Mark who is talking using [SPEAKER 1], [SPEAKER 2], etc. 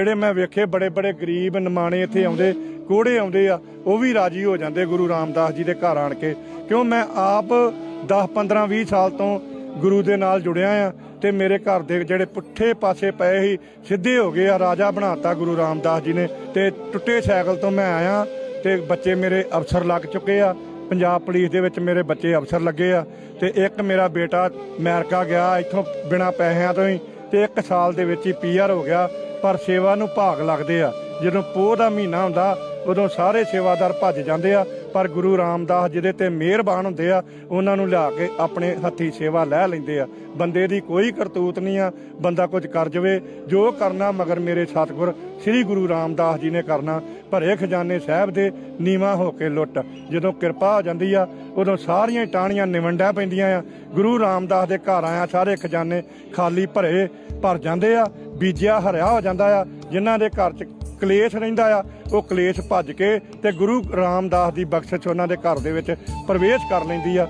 [SPEAKER 1] ਜਿਹੜੇ ਮੈਂ ਵੇਖੇ ਬੜੇ ਬੜੇ ਗਰੀਬ ਨਿਮਾਣੇ ਇੱਥੇ ਆਉਂਦੇ ਕੋੜੇ ਆਉਂਦੇ ਆ, ਉਹ ਵੀ ਰਾਜੀ ਹੋ ਜਾਂਦੇ ਗੁਰੂ ਰਾਮਦਾਸ ਜੀ ਦੇ ਘਰ ਆਣ ਕੇ। ਕਿਉਂ ਮੈਂ ਆਪ 10 15 20 ਸਾਲ ਤੋਂ ਗੁਰੂ ਦੇ ਨਾਲ ਜੁੜਿਆ ਆ ਤੇ ਮੇਰੇ ਘਰ ਦੇ ਜਿਹੜੇ ਪੁੱਠੇ ਪਾਸੇ ਪਏ ਸੀ, ਸਿੱਧੇ ਹੋ ਗਏ ਆ, ਰਾਜਾ ਬਣਾਤਾ ਗੁਰੂ ਰਾਮਦਾਸ ਜੀ ਨੇ ਤੇ ਟੁੱਟੇ ਸਾਈਕਲ ਤੋਂ ਮੈਂ ਆਇਆ ਤੇ ਬੱਚੇ ਮੇਰੇ ਅਫਸਰ ਲੱਗ ਚੁੱਕੇ ਆ। ਪੰਜਾਬ ਪੁਲਿਸ ਦੇ ਵਿੱਚ ਮੇਰੇ ਬੱਚੇ ਅਫਸਰ ਲੱਗੇ ਆ ਤੇ ਇੱਕ ਮੇਰਾ ਬੇਟਾ ਅਮਰੀਕਾ ਗਿਆ, ਇੱਥੋਂ ਬਿਨਾ ਪੈਸਿਆਂ ਤੋਂ ਹੀ ਤੇ ਇੱਕ ਸਾਲ ਦੇ ਵਿੱਚ ਹੀ ਪੀਆਰ ਹੋ ਗਿਆ। ਪਰ ਸੇਵਾ ਨੂੰ ਭਾਗ ਲੱਗਦੇ ਆ। ਜਦੋਂ ਪੋਹ ਦਾ ਮਹੀਨਾ ਹੁੰਦਾ, ਉਦੋਂ ਸਾਰੇ ਸੇਵਾਦਾਰ ਭੱਜ ਜਾਂਦੇ ਆ। ਪਰ ਗੁਰੂ ਰਾਮਦਾਸ ਜਿਹਦੇ ਤੇ ਮਿਹਰਬਾਨ ਹੁੰਦੇ ਆ, ਉਹਨਾਂ ਨੂੰ ਲਿਆ ਕੇ ਆਪਣੇ ਹੱਥੀ ਸੇਵਾ ਲੈ ਲੈਂਦੇ ਆ। ਬੰਦੇ ਦੀ ਕੋਈ ਕਰਤੂਤ ਨਹੀਂ ਆ, ਬੰਦਾ ਕੁਝ ਕਰ ਜਵੇ। ਜੋ ਕਰਨਾ ਮਗਰ ਮੇਰੇ ਸਤਿਗੁਰ, ਸ੍ਰੀ ਗੁਰੂ ਰਾਮਦਾਸ ਜੀ ਨੇ ਕਰਨਾ। ਭਰੇ ਖਜ਼ਾਨੇ ਸਾਹਿਬ ਦੇ ਨੀਵਾ ਹੋ ਕੇ ਲੁੱਟ। ਜਦੋਂ ਕਿਰਪਾ ਹੋ ਜਾਂਦੀ ਆ, ਉਦੋਂ ਸਾਰੀਆਂ ਹੀ ਟਾਹਣੀਆਂ ਨਿਵੰਡਿਆ ਪੈਂਦੀਆਂ ਆ। ਗੁਰੂ ਰਾਮਦਾਸ ਦੇ ਘਰ ਆਇਆ, ਸਾਰੇ ਖਜ਼ਾਨੇ ਖਾਲੀ ਭਰੇ ਭਰ ਜਾਂਦੇ ਆ। ਬੀਜਿਆ ਹਰਿਆ ਹੋ ਜਾਂਦਾ ਆ, ਜਿਨ੍ਹਾਂ ਦੇ ਘਰ 'ਚ ਕਲੇਸ਼ ਰਹਿੰਦਾ ਆ, ਉਹ ਕਲੇਸ਼ ਭੱਜ ਕੇ ਤੇ ਗੁਰੂ ਰਾਮਦਾਸ ਦੀ ਬਖਸ਼ਿਸ਼ ਉਹਨਾਂ ਦੇ ਘਰ ਦੇ ਵਿੱਚ ਪ੍ਰਵੇਸ਼ ਕਰ ਲੈਂਦੀ ਆ।